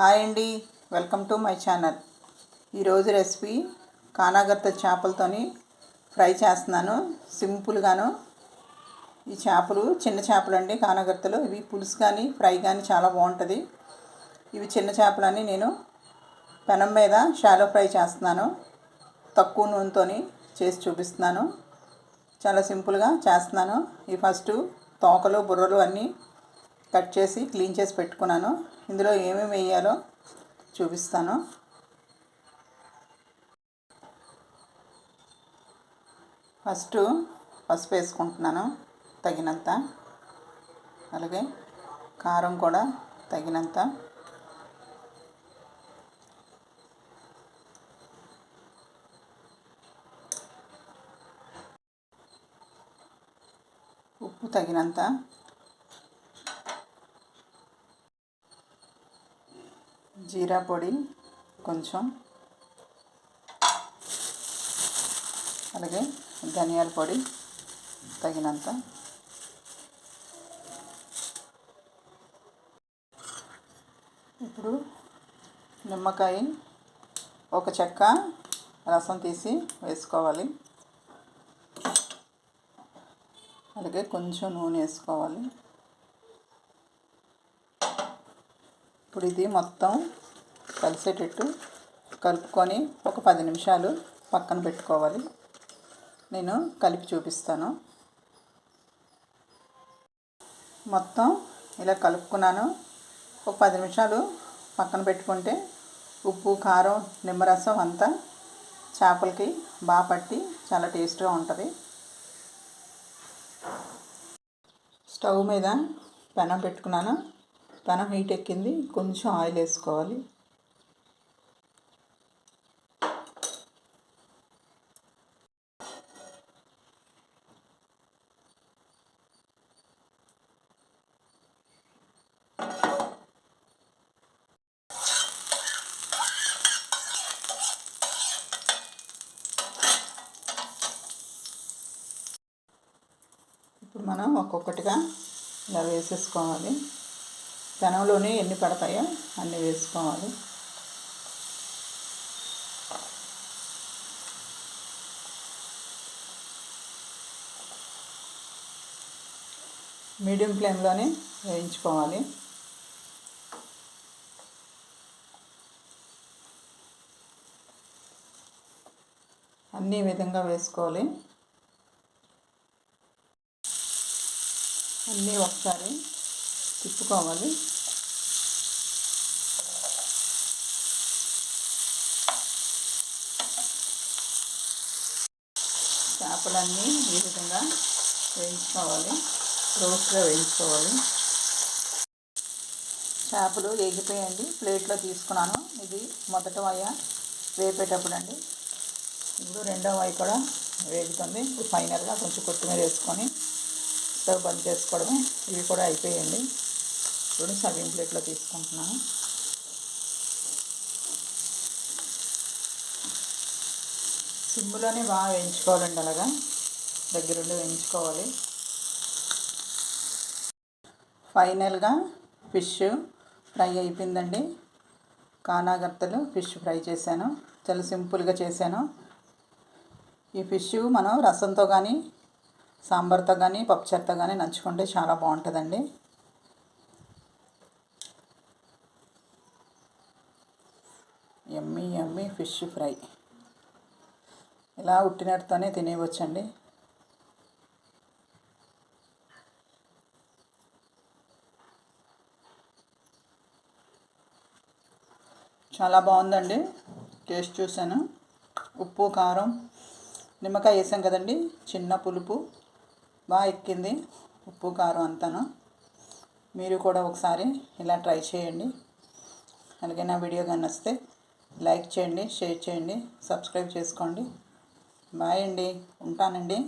Hi అండి. Welcome to my channel. ఈరోజు recipe కానాగర్త చేపలతోని ఫ్రై చేస్తున్నాను. సింపుల్గాను ఈ చేపలు చిన్న చేపలు అండి కానాగర్తలు ఇవి పులుసు కానీ ఫ్రై కానీ చాలా బాగుంటుంది. ఇవి చిన్న చేపలని నేను పెనం మీద షాలో ఫ్రై చేస్తున్నాను. తక్కువ నూనెతో చేసి చూపిస్తున్నాను. చాలా సింపుల్గా చేస్తున్నాను. ఈ ఫస్ట్ తోకలు బుర్రలు అన్నీ కట్ చేసి క్లీన్ చేసి పెట్టుకున్నాను. ఇందులో ఏమేమి వేయాలో చూపిస్తాను. ఫస్ట్ పసుపు వేసుకుంటున్నాను తగినంత. అలాగే కారం కూడా తగినంత. ఉప్పు తగినంత. జీరా పొడి కొంచెం. అలాగే ధనియాల పొడి తగినంత. ఇప్పుడు నిమ్మకాయ ఒక చెక్క రసం తీసి వేసుకోవాలి. అలాగే కొంచెం నూనె వేసుకోవాలి. ఇప్పుడు ఇది మొత్తం కలిసేటట్టు కలుపుకొని ఒక పది నిమిషాలు పక్కన పెట్టుకోవాలి. నేను కలిపి చూపిస్తాను. మొత్తం ఇలా కలుపుకున్నాను. ఒక పది నిమిషాలు పక్కన పెట్టుకుంటే ఉప్పు కారం నిమ్మరసం అంతా చేపలకి బాగా పట్టి చాలా టేస్ట్గా ఉంటుంది. స్టవ్ మీద పెనం పెట్టుకున్నాను. పెనం హీట్ ఎక్కింది. కొంచెం ఆయిల్ వేసుకోవాలి. ఇప్పుడు మనం ఒక్కొక్కటిగా ఇలా వేసేసుకోవాలి. పెనంలోనే ఎన్ని పడతాయో అన్నీ వేసుకోవాలి. మీడియం ఫ్లేమ్లోనే వేయించుకోవాలి. అన్ని విధంగా వేసుకోవాలి. అన్నీ ఒకసారి తిప్పుకోవాలి. చేపలన్నీ ఈ విధంగా వేయించుకోవాలి. రోస్లో వేయించుకోవాలి. చేపలు ఎగిపోయండి ప్లేట్లో తీసుకున్నాను. ఇది మొదట వయ వేపేటప్పుడు అండి ఇప్పుడు రెండో వయ కూడా వేగుతుంది. ఇప్పుడు ఫైనల్గా కొంచెం కొత్తిమీర వేసుకొని స్టవ్ బంద్ చేసుకోవడమే. ఇవి కూడా అయిపోయాయండి. ఇప్పుడు సగం ప్లేట్లో తీసుకుంటున్నాను. సిమ్లోనే బాగా వేయించుకోవాలండి అలాగా. దగ్గరుండి వేయించుకోవాలి. ఫైనల్గా ఫిష్ ఫ్రై అయిపోయిందండి. కానాగర్తలు ఫిష్ ఫ్రై చేశాను. చాలా సింపుల్గా చేశాను. ఈ ఫిష్ మనం రసంతో కానీ సాంబార్తో కానీ పప్పుచారుతో కానీ నంచుకుంటే చాలా బాగుంటుందండి. Fish fry. ఇలా ఉట్టినట్టుతోనే తినేయవచ్చండి. చాలా బాగుందండి. టేస్ట్ చూశాను. ఉప్పు కారం నిమ్మకాయ వేసాం కదండి. చిన్న పులుపు బాగా ఎక్కింది ఉప్పు కారం అంతాను. మీరు కూడా ఒకసారి ఇలా ట్రై చేయండి. అలాగే నా వీడియో కానీ వస్తే లైక్ చేయండి షేర్ చేయండి సబ్స్క్రైబ్ చేసుకోండి. బాయ్ అండి. ఉంటానండి.